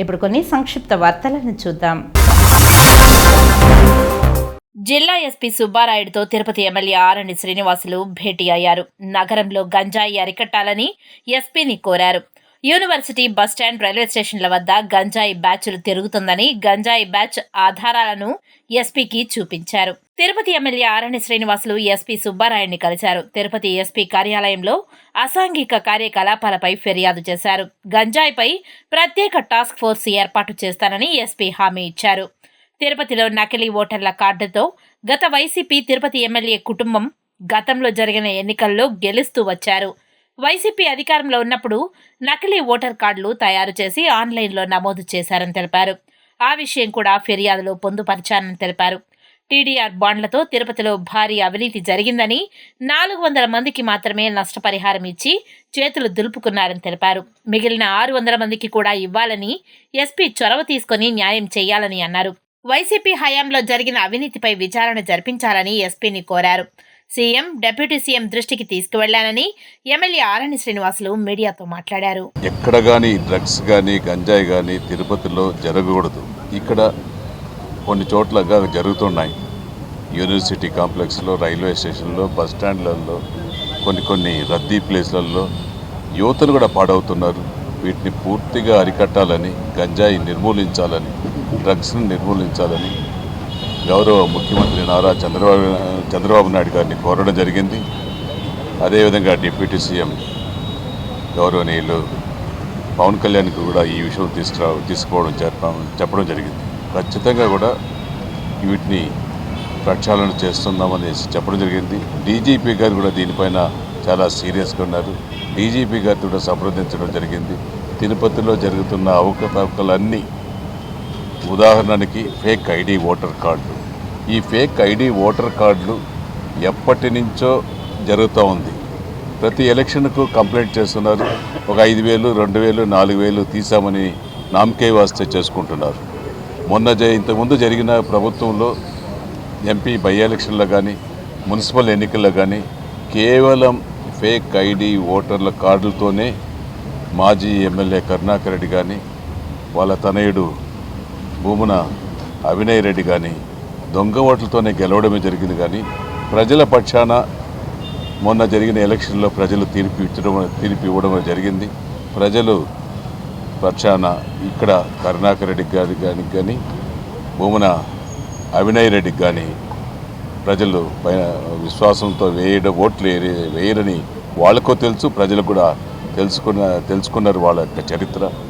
ఇప్పుడు కొన్ని సంక్షిప్త వార్తలను చూద్దాం. జిల్లా ఎస్పీ సుబ్బారాయుడుతో తిరుపతి ఎమ్మెల్యే ఆరణి శ్రీనివాసులు భేటీ అయ్యారు. నగరంలో గంజాయి అరికట్టాలని ఎస్పీని కోరారు. యూనివర్సిటీ బస్టాండ్ రైల్వే స్టేషన్ల వద్ద గంజాయి బ్యాచ్లు తిరుగుతుందని గంజాయి బ్యాచ్ ఆధారాలను ఎస్పీకి చూపించారు. తిరుపతి ఎమ్మెల్యే ఆరణి శ్రీనివాసులు ఎస్పీ సుబ్బారాయుడిని కలిశారు. తిరుపతి ఎస్పీ కార్యాలయంలో అసాంఘిక కార్యకలాపాలపై ఫిర్యాదు చేశారు. గంజాయిపై ప్రత్యేక టాస్క్ ఫోర్స్ ఏర్పాటు చేస్తానని ఎస్పీ హామీ ఇచ్చారు. తిరుపతిలో నకిలీ ఓటర్ల కార్డుతో గత వైసీపీ తిరుపతి ఎమ్మెల్యే కుటుంబం గతంలో జరిగిన ఎన్నికల్లో గెలుస్తూ వచ్చారు. వైసీపీ అధికారంలో ఉన్నప్పుడు నకిలీ ఓటర్ కార్డులు తయారు చేసి ఆన్లైన్లో నమోదు చేశారని తెలిపారు. ఆ విషయం కూడా ఫిర్యాదులో పొందుపరిచానని తెలిపారు. టీడీఆర్ బాండ్లతో తిరుపతిలో భారీ అవినీతి జరిగిందని నాలుగు వందల మందికి మాత్రమే నష్టపరిహారం ఇచ్చి చేతులు దులుపుకున్నారని తెలిపారు. మిగిలిన ఆరు వందల మందికి కూడా ఇవ్వాలని ఎస్పీ చొరవ తీసుకొని న్యాయం చేయాలని అన్నారు. వైసీపీ హయాంలో జరిగిన అవినీతిపై విచారణ జరిపించాలని ఎస్పీని కోరారు. సీఎం డిప్యూటీ సీఎం దృష్టికి తీసుకువెళ్ళానని ఎమ్మెల్యే ఆరణి శ్రీనివాసులు మీడియాతో మాట్లాడారు. ఎక్కడ కానీ డ్రగ్స్ కానీ గంజాయి కానీ తిరుపతిలో జరగకూడదు. ఇక్కడ కొన్ని చోట్లగా జరుగుతున్నాయి. యూనివర్సిటీ కాంప్లెక్స్లో రైల్వే స్టేషన్లో బస్ స్టాండ్లలో కొన్ని కొన్ని రద్దీ ప్లేస్లలో యువతలు కూడా పాడవుతున్నారు. వీటిని పూర్తిగా అరికట్టాలని గంజాయి నిర్మూలించాలని డ్రగ్స్ని నిర్మూలించాలని గౌరవ ముఖ్యమంత్రి నారా చంద్రబాబు చంద్రబాబు నాయుడు గారిని కోరడం జరిగింది. అదేవిధంగా డిప్యూటీ సీఎం గౌరవనీయులు పవన్ కళ్యాణ్కి కూడా ఈ విషయం తీసుకురా తీసుకోవడం చెప్పడం చెప్పడం జరిగింది. ఖచ్చితంగా కూడా వీటిని ప్రక్షాళన చేస్తున్నామనేసి చెప్పడం జరిగింది. డీజీపీ గారు కూడా దీనిపైన చాలా సీరియస్గా ఉన్నారు. డీజీపీ గారితో కూడా సంప్రదించడం జరిగింది. తిరుపతిలో జరుగుతున్న అవకతవకలన్నీ ఉదాహరణకి ఫేక్ ఐడి ఓటర్ కార్డులు ఈ ఫేక్ ఐడి ఓటర్ కార్డులు ఎప్పటి నుంచో జరుగుతూ ఉంది. ప్రతి ఎలక్షన్కు కంప్లైంట్ చేస్తున్నారు. ఒక ఐదు వేలు రెండు వేలు నాలుగు వేలు తీసామని నామకే వాస్తే చేసుకుంటున్నారు. మొన్న జ ఇంతకుముందు జరిగిన ప్రభుత్వంలో ఎంపీ బై ఎలక్షన్లో కానీ మున్సిపల్ ఎన్నికల్లో కానీ కేవలం ఫేక్ ఐడి ఓటర్ల కార్డులతోనే మాజీ ఎమ్మెల్యే కరుణాకర్ రెడ్డి కానీ వాళ్ళ తనయుడు భూమున అవినయ్ రెడ్డి కానీ దొంగ ఓట్లతోనే గెలవడమే జరిగింది కానీ ప్రజల పక్షాన మొన్న జరిగిన ఎలక్షన్లో ప్రజలు తీర్పు ఇచ్చడం తీర్పు ఇవ్వడం జరిగింది. ప్రజలు పక్షాన ఇక్కడ కరుణాకర్ రెడ్డి గారి కానీ కానీ భూమున అవినయ్ రెడ్డికి కానీ ప్రజలు పైన విశ్వాసంతో వేయడం ఓట్లు వేయరని వాళ్ళకో తెలుసు ప్రజలు కూడా తెలుసుకున్న తెలుసుకున్నారు వాళ్ళ యొక్క చరిత్ర.